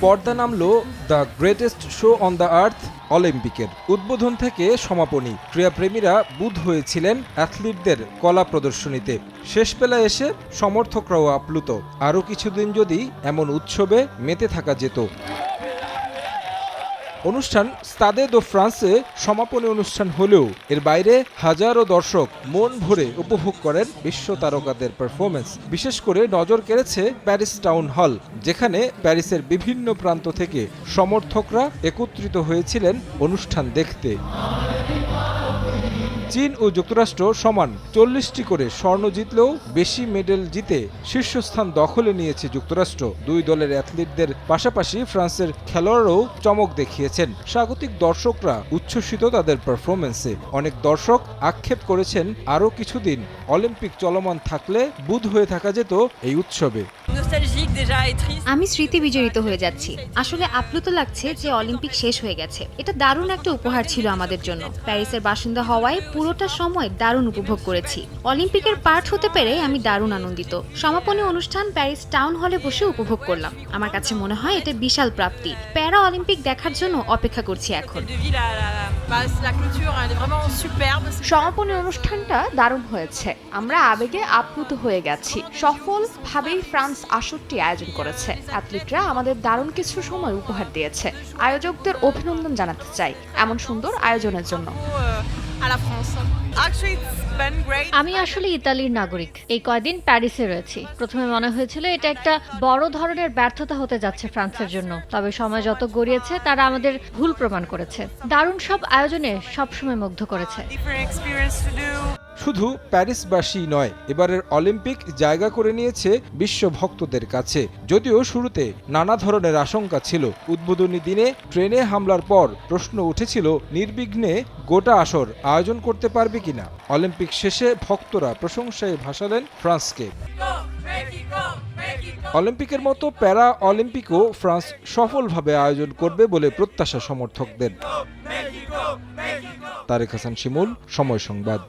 পর্দা নামল the greatest show on the earth অলিম্পিকের। উদ্বোধন থেকে সমাপনী। ক্রীড়াপ্রেমীরা বুধ হয়েছিলেন অ্যাথলিটদের কলা প্রদর্শনীতে। শেষ বেলা এসে সমর্থকরাও আপ্লুত। আরও কিছুদিন যদি এমন উৎসবে মেতে থাকা যেত। অনুষ্ঠান স্তাদে দো ফ্রান্সে সমাপনী অনুষ্ঠান হলেও এর বাইরে হাজারো দর্শক মন ভরে উপভোগ করেন বিশ্ব তারকাদের পারফরমেন্স বিশেষ করে নজর কেড়েছে প্যারিস টাউন হল, যেখানে প্যারিসের বিভিন্ন প্রান্ত থেকে সমর্থকরা একত্রিত হয়েছিলেন অনুষ্ঠান দেখতে। চীন ও যুক্তরাষ্ট্র সমান চল্লিশটি করে স্বর্ণ জিতলেও বেশি মেডেল জিতে শীর্ষস্থান দখলে নিয়েছে যুক্তরাষ্ট্র। দুই দলের অ্যাথলিটদের পাশাপাশি ফ্রান্সের খেলোয়াড়ও চমক দেখিয়েছেন। স্বাগতিক দর্শকরা উচ্ছ্বসিত তাদের পারফরমেন্সে অনেক দর্শক আক্ষেপ করেছেন, আরও কিছুদিন অলিম্পিক চলমান থাকলে বুধ হয়ে থাকা যেত এই উৎসবে। আমি স্মৃতি বিজড়িত হয়ে যাচ্ছি। আসলে আপ্লুত লাগছে যে অলিম্পিক শেষ হয়ে গেছে। এটা দারুণ একটা উপহার ছিল আমাদের জন্য। প্যারিসের বাসিন্দা হওয়ায় পুরোটা সময় দারুণ উপভোগ করেছি। অলিম্পিকের পার্ট হতে পেরে আমি দারুণ আনন্দিত। সমাপনী অনুষ্ঠান প্যারিস টাউন হলে বসে উপভোগ করলাম। আমার কাছে মনে হয় এটা বিশাল প্রাপ্তি। প্যারা অলিম্পিক দেখার জন্য অপেক্ষা করছি এখন। সমাপনী অনুষ্ঠানটা দারুণ হয়েছে। আমরা আবেগে আপ্লুত হয়ে গেছি। সফলভাবেই ফ্রান্স আসরটি আয়োজন করেছে। অ্যাথলিটরা আমাদের দারুণ কিছু সময় উপহার দিয়েছে। আয়োজকদের অভিনন্দন জানাতে চাই এমন সুন্দর আয়োজনের জন্য. আমি আসলে ইতালির নাগরিক। এই কয়দিন প্যারিসে রয়েছি। প্রথমে মনে হয়েছিল এটা একটা বড় ধরনের ব্যর্থতা হতে যাচ্ছে ফ্রান্সের জন্য। তবে সময় যত গড়িয়েছে, তারা আমাদের ভুল প্রমাণ করেছে। দারুণ সব আয়োজনে সবসময় মুগ্ধ করেছে। শুধু প্যারিসবাসী নয়, এবারের অলিম্পিক জায়গা করে নিয়েছে বিশ্ব ভক্তদের কাছে। যদিও শুরুতে নানা ধরনের আশঙ্কা ছিল। উদ্বোধনী দিনে ট্রেনে হামলার পর প্রশ্ন উঠেছিল, নির্বিঘ্নে গোটা আসর আয়োজন করতে পারবে কিনা। অলিম্পিক শেষে ভক্তরা প্রশংসায় ভাসালেন ফ্রান্সকে। অলিম্পিকের মতো প্যারা অলিম্পিকও ফ্রান্স সফলভাবে আয়োজন করবে বলে প্রত্যাশা সমর্থকদের। তারেক হাসান, শিমুল, সময় সংবাদ।